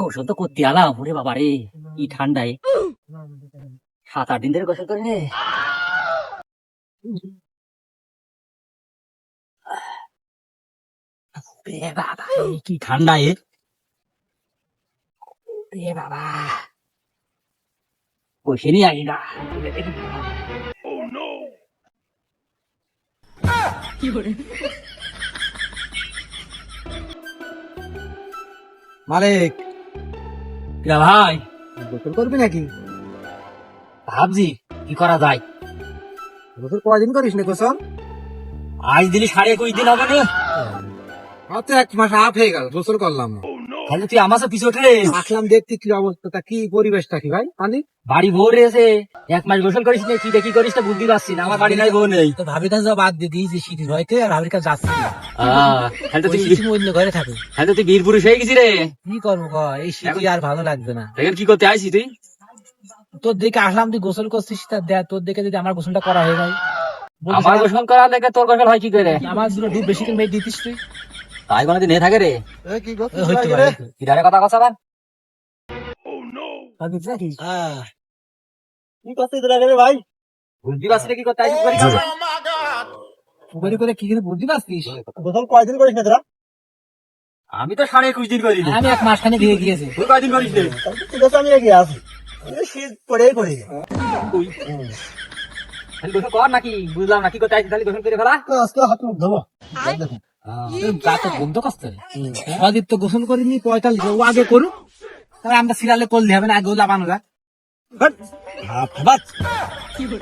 গোসল তো করতে আলাম, ওরে বাবা রে কি ঠান্ডায়। সাত আট দিন ধরে গোসল করে রে বাবা, কি ঠান্ডা এ। বাবা। বসে না মালিক রে ভাই। গোসল করবি নাকি? ভাবছি কি করা যায়? গোসল কয়দিন করিস না গোসল? আজ দিলি সাড়ে একুশ দিন হবে না। তো এক মাস হাফ হয়ে গেল গোসল করলাম না। তাহলে তুই আমার সাথে পিছু রে আসলাম দেখতে কি অবস্থাটা কি পরিবেশটা কি ভাই? বাড়ি বউ রয়েছে এক মাস গোসল করিস না কি দেখি করিস না বুদ্ধি পাচ্ছি না আমার বাড়ি নাই বউ নেই। তো বাদ দিয়ে দিয়েছি ভয়তে আর ভাবির কাছে যাচ্ছি না। তুই অন্য ঘরে থাকি। তো তুই বীর পুরুষ হয়ে গেছি রে। কি করব ক এই শীতে আর ভালো লাগবে না। এখন কি করতে আইসি তুই? তোর দেখে আসলাম তুই গোসল করছিস তা দেখ তোর দেখে যদি আমার গোসলটা করা হয়ে যায় আমার গোসল করা দেখে তোর গোসল হয় কি করে? আমার দুটো ডুব বেশি দিতিস তুই? তাই কোনোদিন নেই থাকে রে। কিরারে কথা কথা আবার? ভাবিস কি করতে তোরা রে ভাই? বুদ্ধি পাচ্ছি না কি করতে করে কি কয়দিন করিস না তোরা? আমি তো সাড়ে একুশ দিন করি আমি এক মাস খানে দিয়ে গিয়েছি। তুই কয়দিন করিস রে? ঠিক আছে আমি এগিয়ে আসি। এই শীত পরেই করি। তুই। গোসল কর নাকি? বুঝলাম না কি করতে গোসল করে ফেলা। আজকে হাত মুখ ধোবো। দেখুন গা তো বন্ধ করতে সদীপ তো গোসল করিনি পঁয়তাল্লিশ ও আগে করুক। তবে আমরা সিরিয়ালে করলে হবে না আগে লাগানো যাক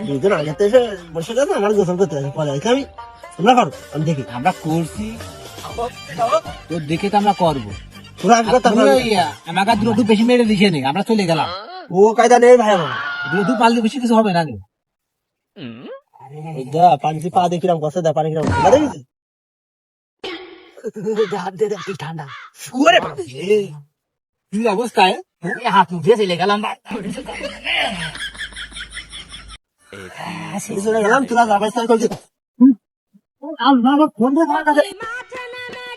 দুজন আগে এসে বসে গেছে আমার গোসল করতে আছে পরে আমি। তোমরা করো আমি দেখি। আমরা করছি। তোর দেখে তো আমরা করব। আমাকে দুটো বেশি মেরে দিছে নি আমরা চলে গেলাম। ও কায়দা নেই ভাই আমার। দুটো পারলে বেশি কিছু হবে না। দা পানি পা দিয়ে কিরম কষ্ট দা পানি কিরম ঠান্ডা দেখেছিস কি ঠান্ডা। ওরে বাবা, কি অবস্থায় এই হাত মুখ দিয়ে চলে গেলাম ভাই। পিছনে গেলাম তোরা যাবার স্টাইল করছিস ফোন দিয়ে আমার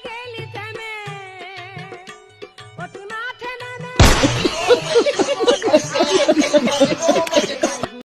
গেলি থেমে ও তুই মাঠে নেমে